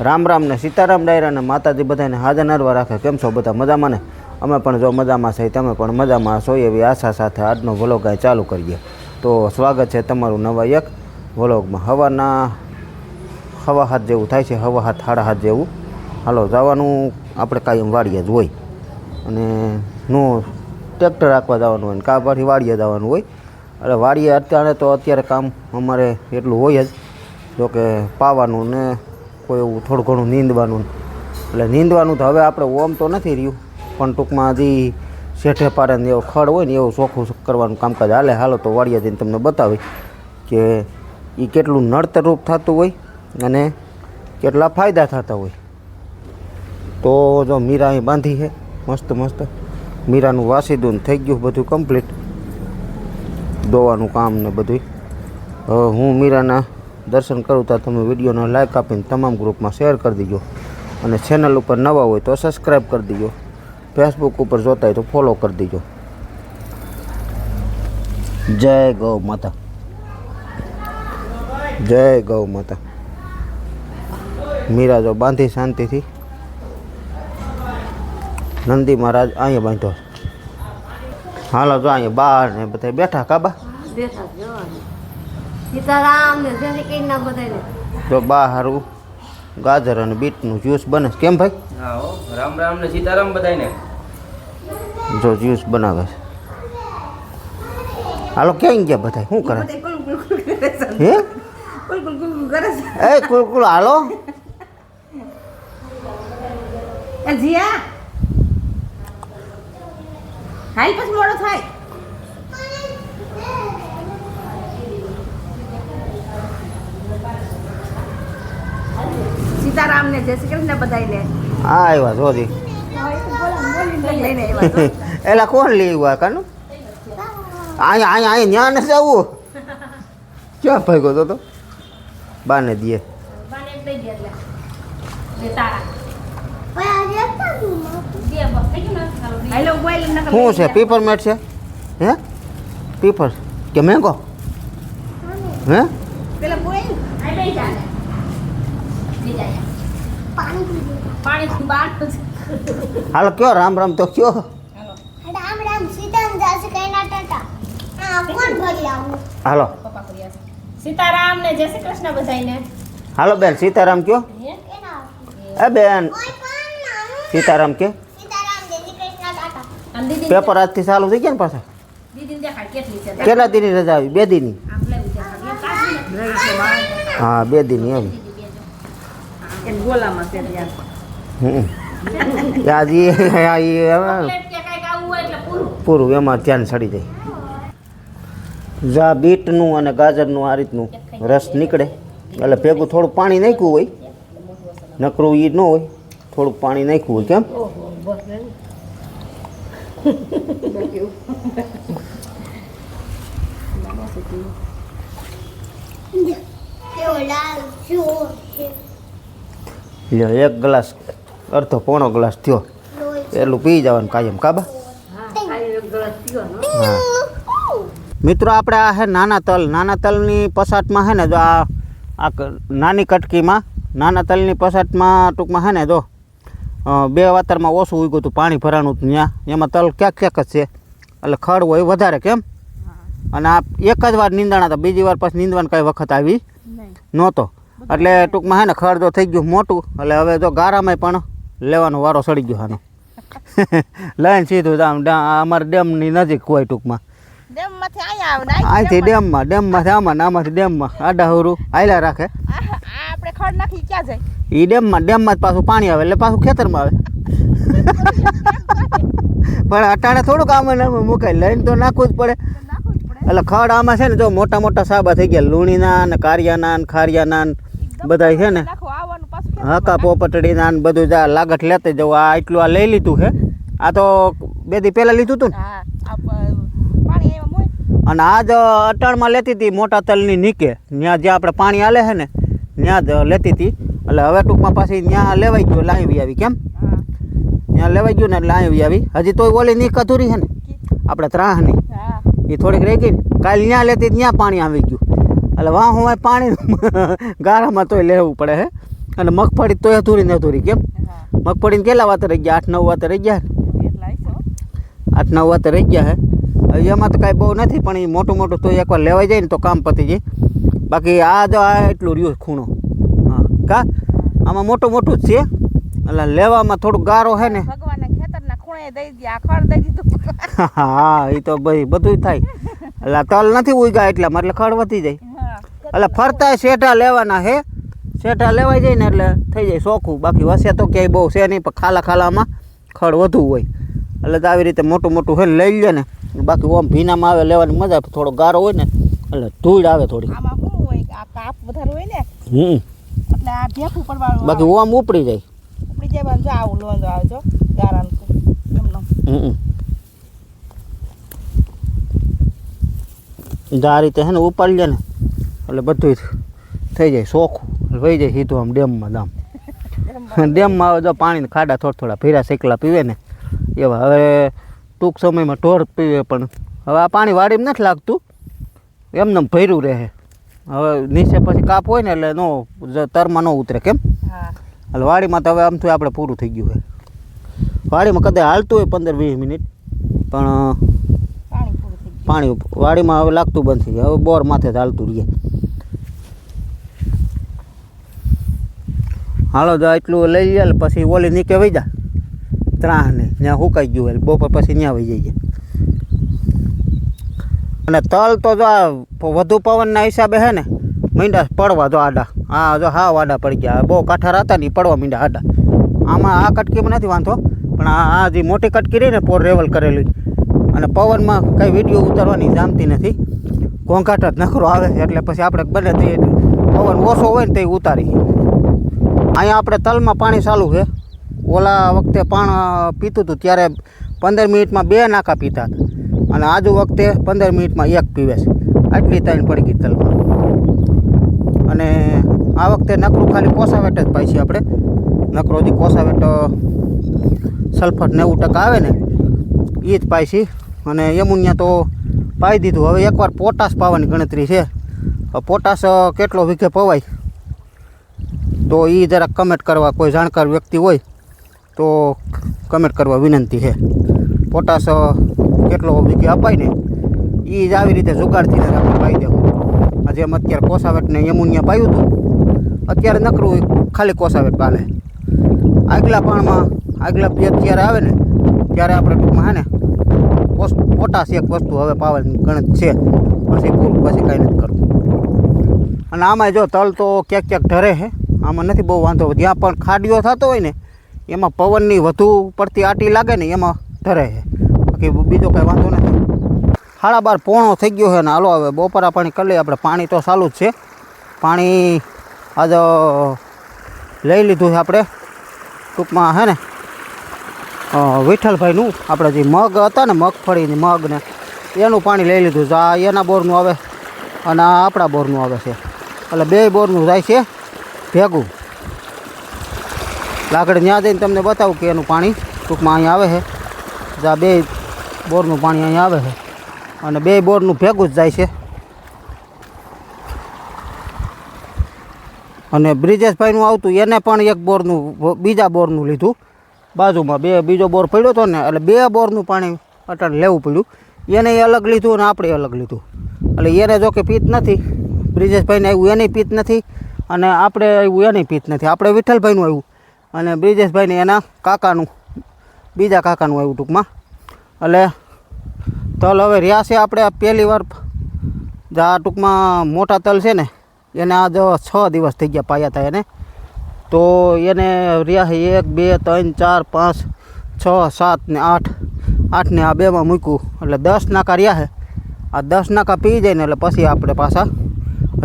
રામ રામ ને સીતારામ ડાયરા ને માતાજી બધાને હાજર નરવા રાખે. કેમ છો બધા મજામાં ને? અમે પણ જો મજામાં છીએ, તમે પણ મજામાં છો એવી આશા સાથે આજનો વ્લોગ અહીં ચાલુ કરીએ. તો સ્વાગત છે તમારું નવા એક વ્લોગમાં હવાના હવા હાથ જેવું થાય છે, હવા હાથ, હાડા હાથ જેવું. હાલો, જવાનું આપણે કાયમ વાળીએ જ હોય. અને નું ટ્રેક્ટર રાખવા જવાનું હોય ને કાં પાછી વાડીએ જવાનું હોય. એટલે વાડીએ અત્યારે તો અત્યારે કામ અમારે એટલું હોય જ. જોકે પાવાનું ને કોઈ એવું થોડું ઘણું નીંદવાનું એટલે નીંદવાનું તો હવે આપણે ઓમ તો નથી રહ્યું, પણ ટૂંકમાં હજી શેઠે પારે એવો ખડ હોય ને એવું ચોખ્ખું કરવાનું કામકાજ. હાલે, હાલો તો વાળીએ જઈને તમને બતાવી કે એ કેટલું નડતરરૂપ થતું હોય અને કેટલા ફાયદા થતા હોય. તો જો મીરા અહીં બાંધી છે, મસ્ત મસ્ત. મીરાનું વાસીદું થઈ ગયું બધું કમ્પ્લીટ. દોવાનું કામ ને બધું હું મીરાના દર્શન કરું તો તમે વિડીયોને લાઇક આપીને તમામ ગ્રુપમાં શેર કરી દીજો. અને ચેનલ ઉપર નવા હોય તો સબસ્ક્રાઈબ કરી દીજો. ફેસબુક ઉપર જોતા હોય તો ફોલો કરી દીજો. જય ગૌ માતા. જય ગૌ માતા. મીરાજો બાંધી શાંતિથી. નંદી મહારાજ અહીંયા બાંધ્યો હાલો જો અહીંયા બહાર ને બધા બેઠા કાબા બેઠા. સીતારામ ને જય શ્રી કૃષ્ણ બધાને બા હારું ગાજર અને બીટનું જ્યુસ બને છે. કેમ ભાઈ? હા હો. રામ રામ ને સીતારામ બધાને જો જ્યુસ બનાવે છે. હાલો ક્યાં ગયા બધા શું કરે? બધા કુલ કુલ કુલ કરે છે. હે? એ કુલ કુલ હાલો. જીયા. હાલ પછી મોડો થાય. સીતારામ ને જય શ્રી કૃષ્ણ બધાને હા આવ્યા જોજી એલા કોણ લઈ આવ્યા કાનું? અહીંયા અહીંયા અહીંયા ન્યા નથી આવવું ક્યાં ભાગ્યો તો તો? બાને દીએ શું છે પીપર મેટ છે? હે? પીપર કે મેંગો હે? પેલા બોલ આ બે ચાલે બીજા પાણી બહાર હાલો કયો રામ રામ તો કયો રામ રામ સીતારામ જાશે કઈના ટાટા આ કોણ ભરી આવું હાલો પપ્પા કર્યા છે. સીતારામ ને જય શ્રી કૃષ્ણ બધાને હાલો બેન સીતારામ કયો કેના એ બેન કોઈ પણ નાનું સીતારામ કે સીતારામ જય શ્રી કૃષ્ણ ટાટા અને દીદી પેપર આજથી ચાલુ થઈ ગયા ને પાછા દીદી દેખાય કેટલી છે કેટલા દીની રજા આવી બે દીની આમ લેવું દેખાય એમ કાઢી હા બે દીની એમ એમ ગોલામાં છે ત્યાં. પૂરું. પૂરું એમાં ધ્યાન ચડી જાય. જા બીટનું અને ગાજરનું આ રીતનું રસ નીકળે. એટલે ભેગું થોડું પાણી નાખ્યું હોય નકરું એ ન હોય થોડુંક પાણી નાખ્યું હોય કેમ? જો છે? લ્યો એક ગ્લાસ અડધો પોણો ગ્લાસ થયો. એટલું પી જવાનું કાયમ કાબા? હા મિત્રો આપણે આ છે નાના તલ નાના તલની પસાટમાં છે ને જો આ આ નાની કટકીમાં નાના તલની પસાટમાં ટૂંકમાં છે ને જો બે વાતરમાં ઓછું ઉગ્યું હતું પાણી ભરાણું હતું ત્યાં. એમાં તલ ક્યાંક ક્યાંક જ છે. એટલે ખડ હોય વધારે કેમ? અને આ એક જ વાર નીંદાણા હતા બીજી વાર પછી નીંદવાની કાંઈ વખત આવી નહોતો. એટલે ટૂંકમાં છે ને ખડ તો થઈ ગયું મોટું એટલે હવે જો ગારામાં પણ લેવાનો વારો સડી ગયો આનો લઈને સીધું આમ અમારા ડેમની નજીક હોય ટૂંકમાં. અહીંથી ડેમમાં. ડેમમાંથી આમાં આમાંથી ડેમમાં. આડા હુરું આયલા રાખે. એ ડેમમાં ડેમમાં જ પાછું પાણી આવે એટલે પાછું ખેતરમાં આવે. પણ અટાણે થોડુંક આમાં મુકાય લઈને તો નાખવું જ પડે. એટલે ખડ આમાં છે ને જો મોટા મોટા સાબા થઈ ગયા લુણીના ને કારિયાના ને ખારિયાના ને બધા છે ને? હાકા પોપટડીના ને બધું જા લાગત લેતે જવું આ એટલું આ લઈ લીધું છે. આ તો બે દી પહેલાં લીધું હતું ને? અને આ જ અટાણમાં લેતી હતી મોટા તલની નીકે. ત્યાં જે આપણે પાણી આલે છે ને ત્યાં જ લેતી હતી એટલે હવે ટૂંકમાં પાછી ત્યાં લેવાઈ ગયું લાવી આવી કેમ? ત્યાં લેવાઈ ગયું ને એટલે લાવી આવી. હજી તોય ઓલી નીક અધૂરી છે ને. આપણે ત્રાહની. એ થોડીક રહી ગઈ ને. કાલ ત્યાં લેતી ત્યાં પાણી આવી ગયું. એટલે વાહ હું પાણી ગારામાં તોય લેવું પડે હે. અને મગફળી તોય અધૂરી ને અધૂરી કેમ? હા. મગફળીને કેટલા વાતે રહી ગયા? આઠ નવ વાતે રહી ગયા? હો. આઠ નવ વાતે રહી ગયા હે. એમાં તો કાંઈ બહુ નથી પણ એ મોટું મોટું તો એકવાર લેવાઈ જાય ને તો કામ પતી જાય. બાકી આ જો આ એટલું રહ્યું ખૂણો. હા કા? આમાં મોટું મોટું જ છે. એટલે લેવામાં થોડું ગારો છે ને. ભગવાનને ખેતરના ખૂણે દઈ દે આ ખડ દઈ દીધું. હા એ તો ભાઈ બધું થાય. એટલે તલ નથી ઉગ્યા એટલા એટલે ખડ વધી જાય. હા એટલે ફરતા શેઠા લેવાના હે. શેઠા લેવાઈ જાય ને એટલે થઈ જાય ચોખ્ખું. બાકી વસે તો ક્યાંય બહુ છે નહીં પણ ખાલા ખાલામાં ખડ વધુ હોય. એટલે તો આવી રીતે મોટું મોટું હે લઈ લે ને. બાકી ઓમ ભીનામાં આવે લેવાની મજા થોડો ગારો હોય ને એટલે ધૂળ આવે થોડી. આમાં શું હોય કે આ કાપ હોય ને હમ. એટલે આ બાકી ઓમ ઉપડી જાય. ઉપડી જાય બાજુ આવું આવજો ગારાનું આ રીતે હે ને ઉપાડી લે ને. એટલે બધું થઈ જાય ચોખ્ખું વહી જાય સીધું આમ ડેમમાં દામ ડેમમાં. આવે તો પાણી ખાડા થોડા થોડા ભીરા શેકલા પીવે ને. એવા હવે ટૂંક સમયમાં ઢોર પીવે પણ હવે આ પાણી વાડીમાં નથી લાગતું. એમને એમ ભર્યું રહે. હવે નીચે પછી કાપ હોય ને એટલે નો તરમાં ન ઉતરે કેમ? એટલે વાડીમાં તો હવે આમ થયું આપણે પૂરું થઈ ગયું હોય વાડીમાં કદાચ હાલતું હોય પંદર વીસ મિનિટ પણ પાણી વાડીમાં હવે લાગતું બંધ થઈ જાય. હવે બોર માથે ચાલતું રહીએ હાલો તો એટલું લઈ લે પછી ઓલી નીકળે વહી જા. ત્રાહને. ત્યાં સુકાઈ ગયું એટલે બપોર પછી ત્યાં વહી જઈએ. અને તલ તો જો આ વધુ પવનના હિસાબે હે ને, મીંડા પડવા જો આડા. હા જો હા આડા પડી ગયા. બહુ કાંઠાર હતા ને પડવા મીંડા આડા. આમાં આ કટકીમાં નથી વાંધો. પણ આ જે મોટી કટકી રહી ને, પોર રેવલ કરેલી. અને પવનમાં કંઈ વીડિયો ઉતારવાની જામતી નથી. ઘોંઘાટ જ નખરો આવે એટલે પછી આપણે બને તે પવન ઓછો હોય ને તે ઉતારી અહીંયા આપણે તલમાં પાણી ચાલુ છે. ઓલા વખતે પાણ પીતું હતું, ત્યારે પંદર મિનિટમાં બે નાકા પીતા હતા. અને આજુ વખતે પંદર મિનિટમાં એક પીવે છે. આટલી તાઈન પડી ગઈ તલમાં. અને આ વખતે નકરું ખાલી કોસાવેટ જ પાઈ છે આપણે. નકરો જે કોસાવેટ સલ્ફર નેવું ટકા આવે ને એ જ પાઈ છે. અને યમુનિયા તો પાઈ દીધું. હવે એકવાર પોટાશ પાવાની ગણતરી છે. પોટાસ કેટલો વીઘે પવાય? તો એ જરાક કમેન્ટ કરવા કોઈ જાણકાર વ્યક્તિ હોય, તો કમેન્ટ કરવા વિનંતી છે. પોટાશ કેટલો વીઘે અપાય ને એ જ આવી રીતે જુગાડથી આપણે પાઈ દેવું. આજે એમ અત્યારે કોસાવેટને યમુનિયા પાયું હતું. અત્યારે નકરું ખાલી કોસાવેટ પાલે આગલા પાણમાં, આગલા અત્યારે આવે ને, ત્યારે આપણે ટૂંકમાં હે ને પોટાશ એક વસ્તુ હવે પાવરની ગણત છે. પછી પૂરું પછી કાંઈ નથી કરવું. અને આમાં જો તલ તો ક્યાંક ક્યાંક ઢરે છે આમાં નથી બહુ વાંધો. જ્યાં પણ ખાડીઓ થતો હોય ને, એમાં પવનની વધુ પડતી આટી લાગે ને, એમાં ઢરે છે બાકી બીજો કાંઈ વાંધો નથી. સાડા બાર પોણો થઈ ગયો છે ને, હાલો હવે બપોરા પાણી કરી લઈએ. આપણે પાણી તો ચાલુ જ છે. પાણી આજ લઈ લીધું છે આપણે ટૂંકમાં, હે ને? વિઠ્ઠલભાઈનું આપણે જે મગ હતા ને, મગફળીની મગને, એનું પાણી લઈ લીધું. છે આ એના બોરનું આવે અને આ આપણા બોરનું આવે છે. એટલે બે બોરનું જાય છે ભેગું. લાકડ ત્યાં જઈને તમને બતાવું કે એનું પાણી ટૂંકમાં અહીંયા આવે છે. આ બે બોરનું પાણી અહીંયા આવે છે. અને બે બોરનું ભેગું જ જાય છે. અને બ્રિજેશભાઈનું આવતું, એને પણ એક બોરનું બીજા બોરનું લીધું. બાજુમાં બે, બીજો બોર પડ્યો હતો ને, એટલે બે બોરનું પાણી અટાણે લેવું પડ્યું. એને અલગ લીધું અને આપણે અલગ લીધું. એટલે એને જો કે પીત નથી, બ્રિજેશભાઈને આવ્યું, એને પીત નથી, અને આપણે આવ્યું એને પીત નથી. આપણે વિઠ્ઠલભાઈનું આવ્યું, અને બ્રિજેશભાઈને એના કાકાનું, બીજા કાકાનું આવ્યું ટૂંકમાં. એટલે તલ હવે રહ્યા છે આપણે પહેલી વાર. જે આ ટૂંકમાં મોટા તલ છે ને, એને આ આજ છ દિવસ થઈ ગયા પાયા હતા એને. તો એને રહ્યા એક, બે, ત્રણ, ચાર, પાંચ, છ, સાત ને આઠ. આઠને આ બેમાં મૂક્યું. એટલે દસ નાકા રહ્યા છે આ દસ નાકા પી જાય ને એટલે પછી આપણે પાછા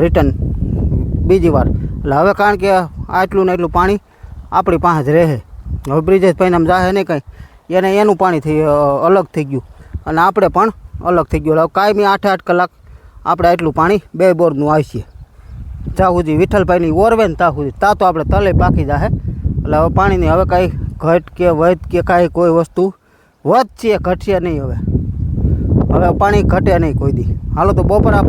રિટર્ન બીજી વાર. એટલે હવે કારણ કે આટલું ને એટલું પાણી આપણી પાસે જ રહે હવે બ્રિજેશભાઈને આમ જાહે નહીં કંઈ. એને એનું પાણી થઈ અલગ થઈ ગયું. અને આપણે પણ અલગ થઈ ગયું. હવે કાયમી આઠે આઠ કલાક આપણે આટલું પાણી બે બોરનું આવશે ત્યાં સુધી વિઠ્ઠલભાઈની ઓરવે ને ત્યાં સુધી, ત્યાં તો આપણે તલે પાકી જાહે. એટલે હવે પાણીની હવે કાંઈ ઘટ કે વધ કે કાંઈ કોઈ વસ્તુ વધશે ઘટશે નહીં હવે. હવે પાણી ઘટે નહીં કોઈ દી. હાલો તો બપોરા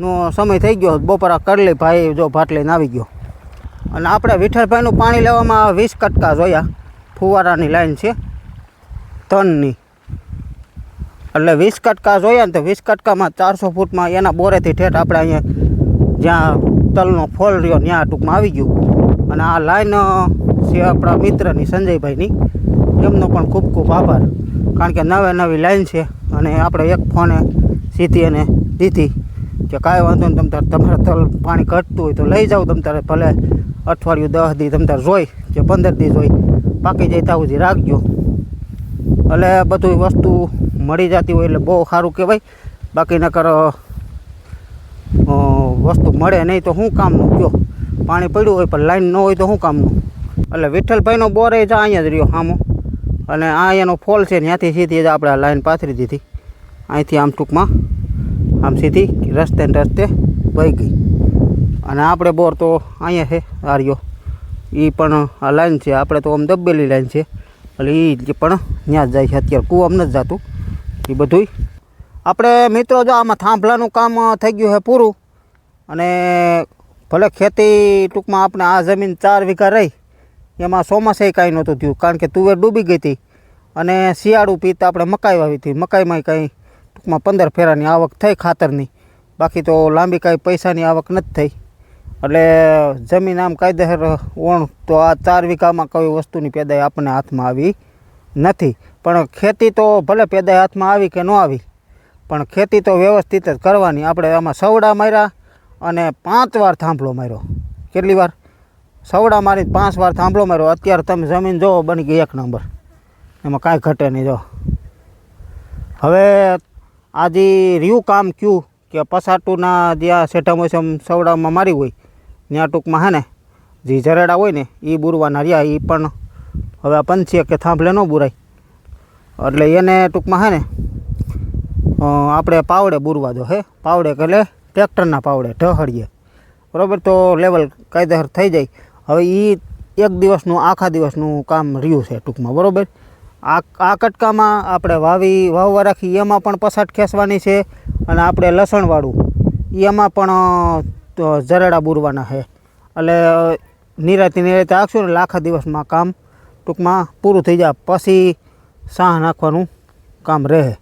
નો સમય થઈ ગયો, બપોરા કરી ભાઈ, જો ભાટ લઈને આવી ગયો. અને આપણે વિઠ્ઠલભાઈનું પાણી લેવામાં વીસ કટકા જોયા. ફુવારાની લાઈન છે, ત્રણની. એટલે વીસ કટકા જોયા ને તો વીસ કટકામાં ચારસો ફૂટમાં એના બોરેથી ઠેઠ આપણે અહીંયા જ્યાં તલનો ફોલ રહ્યો, ત્યાં ટૂંકમાં આવી ગયું. અને આ લાઈન છે આપણા મિત્રની સંજયભાઈની. એમનો પણ ખૂબ ખૂબ આભાર. કારણ કે નવે નવી લાઈન છે અને આપણે એક ફોને સીધી એને દીધી. કે કાંઈ વાંધો નહીં તમતારે તમારે તલ પાણી ઘટતું હોય તો લઈ જાઓ તારે ભલે અઠવાડિયું, દસ દી તમ તારે જોઈ, કે પંદર દી જોઈ. પાકી જાય ત્યાં સુધી રાખજો. એટલે બધું વસ્તુ મળી જતી હોય એટલે બહુ સારું કહેવાય. બાકી નકર વસ્તુ મળે નહીં તો શું કામનું કયો? પાણી પડ્યું હોય પણ લાઈન ન હોય તો શું કામનું? એટલે વિઠ્ઠલભાઈનો બોર એ જ અહીંયા જ રહ્યો સામો અને આ એનો ફોલ છે ત્યાંથી સીધી જ આપણે આ લાઈન પાથરી દીધી. અહીંથી આમ ટૂંકમાં, આમ સીધી રસ્તે ને રસ્તે વહી ગઈ. અને આપણે બોર તો અહીંયા છે આર્યો એ પણ આ લાઈન છે, આપણે તો આમ દબેલી લાઈન છે. એટલે એ પણ ત્યાં જ જાય છે. અત્યારે કૂવામાં નથી જતું. એ બધુંય આપણે મિત્રો જો આમાં થાંભલાનું કામ થઈ ગયું છે પૂરું, અને ભલે ખેતી ટૂંકમાં આપણે આ જમીન ચાર વીઘા રહી, એમાં ચોમાસે કાંઈ નહોતું થયું, કારણ કે તુવેર ડૂબી ગઈ હતી, અને શિયાળું પીત આપણે મકાઈ વાવી હતી મકાઈમાં કાંઈ ટૂંકમાં પંદર ફેરાની આવક થઈ ખાતરની, બાકી તો લાંબી કાંઈ પૈસાની આવક નથી થઈ, એટલે જમીન આમ કાયદેસર ઓણ તો આ ચાર વીઘામાં કોઈ વસ્તુની પેદાઈ આપણને હાથમાં આવી નથી, પણ ખેતી તો ભલે પેદાઈ હાથમાં આવી કે ન આવી પણ ખેતી તો વ્યવસ્થિત જ કરવાની. આપણે આમાં સવડા માર્યા અને પાંચ વાર થાંભલો માર્યો. કેટલી વાર? સવડા મારી પાંચ વાર થાંભલો માર્યો. અત્યારે તમે જમીન જોવો, બની ગઈ એક નંબર. એમાં કાંઈ ઘટે નહીં, જો. હવે આજે રહ્યું કામ ક્યું કે પસાટુના જ્યાં સેઠામોસમ સવડામાં મારી હોય, ત્યાં ટૂંકમાં હે ને, જે જરેડા હોય ને એ બુરવાના રહ્યા. એ પણ હવે પંચીએ કે થાંભલે ન બુરાય. એટલે એને ટૂંકમાં હે ને આપણે પાવડે બુરવા દો, હે? પાવડે એટલે ટ્રેક્ટરના પાવડે ઢહળીએ બરાબર? તો લેવલ કાયદેસર થઈ જાય. હવે એ એક દિવસનું, આખા દિવસનું કામ રહ્યું છે ટૂંકમાં, બરાબર? આ આ કટકામાં આપણે વાવી, વાવવા રાખી, એમાં પણ પસાટ ખેંચવાની છે અને આપણે લસણવાળું એમાં પણ જરડા બુરવાના છે. એટલે નિરાતે નિરાતે આખશું ને આખા દિવસમાં કામ ટૂંકમાં પૂરું થઈ જાય. પછી સાહ નાખવાનું કામ રહે.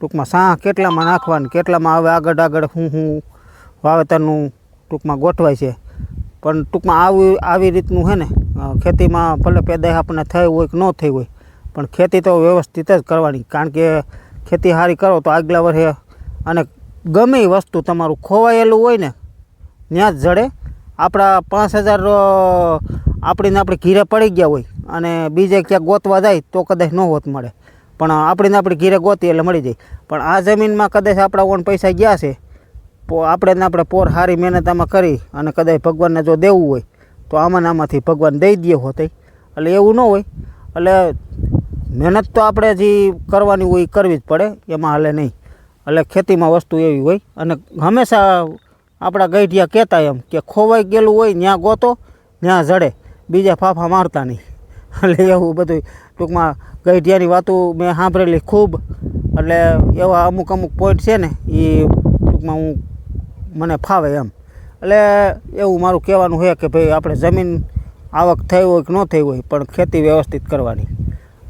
ટૂંકમાં સાહ કેટલામાં નાખવાની, કેટલામાં હવે આગળ આગળ હું હું વાવેતરનું ટૂંકમાં ગોઠવાય છે. પણ ટૂંકમાં આવી આવી રીતનું હે ને ખેતીમાં ભલે પેદાય આપણને થઈ હોય કે ન થઈ હોય, પણ ખેતી તો વ્યવસ્થિત જ કરવાની. કારણ કે ખેતી સારી કરો તો આગલા વર્ષે અને ગમે એ વસ્તુ તમારું ખોવાયેલું હોય ને ત્યાં જ જડે. આપણા પાંચ હજાર આપણીને આપણે ઘીરે પડી ગયા હોય અને બીજે ક્યાંક ગોતવા જાય તો કદાચ ન હોત મળે. પણ આપણીને આપણે ઘીરે ગોતી એટલે મળી જાય. પણ આ જમીનમાં કદાચ આપણા ઓન પૈસા ગયા છે આપણે ને આપણે પોર સારી મહેનત આમાં કરી અને કદાચ ભગવાનને જો દેવું હોય, તો આમાં આમાંથી ભગવાન દઈ દે હોતે. એટલે એવું ન હોય. એટલે મહેનત તો આપણે જે કરવાની હોય એ કરવી જ પડે, એમાં હાલે નહીં. એટલે ખેતીમાં વસ્તુ એવી હોય. અને હંમેશા આપણા ગઈઢિયા કહેતા એમ કે ખોવાઈ ગયેલું હોય ત્યાં ગોતો ત્યાં જડે. બીજા ફાફા મારતા નહીં. એટલે એવું બધું ટૂંકમાં ગઈઢિયાની વાતો મેં સાંભળેલી ખૂબ. એટલે એવા અમુક અમુક પોઈન્ટ છે ને એ ટૂંકમાં હું મને ફાવે એમ. એટલે એવું મારું કહેવાનું છે કે ભાઈ, આપણે જમીન આવક થઈ હોય કે ન થઈ હોય, પણ ખેતી વ્યવસ્થિત કરવાની.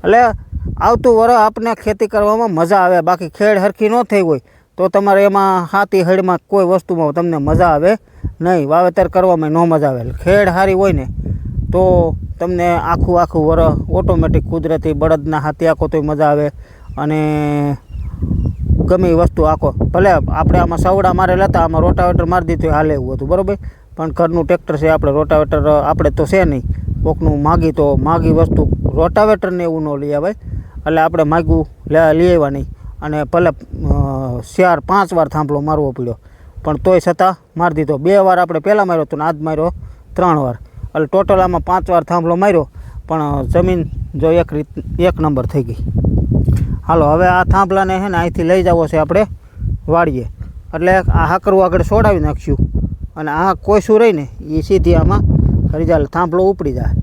એટલે આવતું વરસ આપને ખેતી કરવામાં મજા આવે, બાકી ખેડ હરખી ન થઈ હોય, તો તમારે એમાં હાથી હળમાં કોઈ વસ્તુમાં તમને મજા આવે નહીં. વાવેતર કરવામાં ન મજા આવે. ખેડ સારી હોય ને તો તમને આખું આખું વરસ ઓટોમેટિક કુદરતી બળદના હાથી આખો તોય મજા આવે અને ગમે વસ્તુ આખો. ભલે આપણે આમાં સવડા મારેલા હતા આમાં રોટાવેટર મારી દીધું હાલે એવું હતું, બરાબર? પણ ઘરનું ટ્રેક્ટર છે આપણે, રોટાવેટર આપણે તો છે નહીં. કોકનું માગી તો માગી વસ્તુ. રોટાવેટરને એવું ન લઈ આવે, એટલે આપણે માગ્યું, લે, લઈ આવ્યા નહીં. અને ભલે ચાર, પાંચ વાર થાંભલો મારવો પડ્યો. પણ તોય છતાં મારી દીધો. બે વાર આપણે પહેલાં માર્યો તો ને આજ માર્યો, ત્રણ વાર. એટલે ટોટલ આમાં પાંચ વાર થાંભલો માર્યો, પણ જમીન જો એક રીત, એક નંબર થઈ ગઈ. હાલો, હવે આ થાંભલાને છે ને અહીંથી લઈ જવો છે આપણે વાળીએ એટલે આ હાકરું આગળ છોડાવી નાખ્યું. અને આ કોઈશું રહી રહીને એ સીધી આમાં કરી જાય થાંભલો ઉપડી જાય.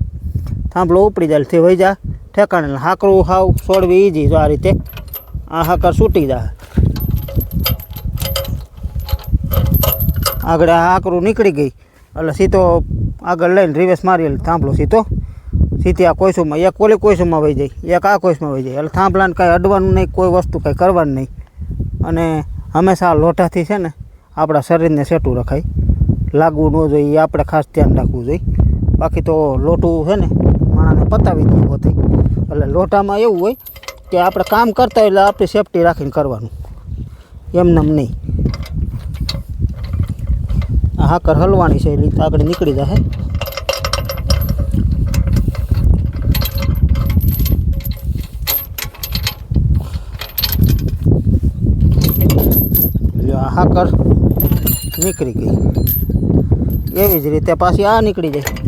થાંભલો ઉપડી જાય એટલે વહી જાય ઠેકાણે હાકરું હાવ છોડવી ઈજી જો આ રીતે આ હાકર છૂટી જાય. આગળ આ હાકરું નીકળી ગઈ. એટલે સીધો આગળ લઈને રિવેસ મારી એટલે થાંભલો સીધો. સીધી આ કોઈસુમાં, એક ઓલી કોઈસુમાં વહી જાય, એક આ કોઈસમાં વહી જાય. એટલે થાંભલાને કાંઈ અડવાનું નહીં, કોઈ વસ્તુ કાંઈ કરવાનું નહીં. અને હંમેશા આ લોટાથી છે ને આપણા શરીરને સેટું રખાય. લાગવું ન જોઈએ આપણે ખાસ ધ્યાન રાખવું જોઈએ. બાકી તો લોટું છે ને માણસને પતાવી દે હોતે એટલે લોટામાં એવું હોય કે આપણે કામ કરતા હોય એટલે આપણી સેફટી રાખીને કરવાનું. એમનેમ નહીં. હાકર હલવાની છે એટલે આગળ નીકળી જશે એટલે આ હાકર નીકળી ગઈ. એવી જ રીતે પાછી આ નીકળી જાય.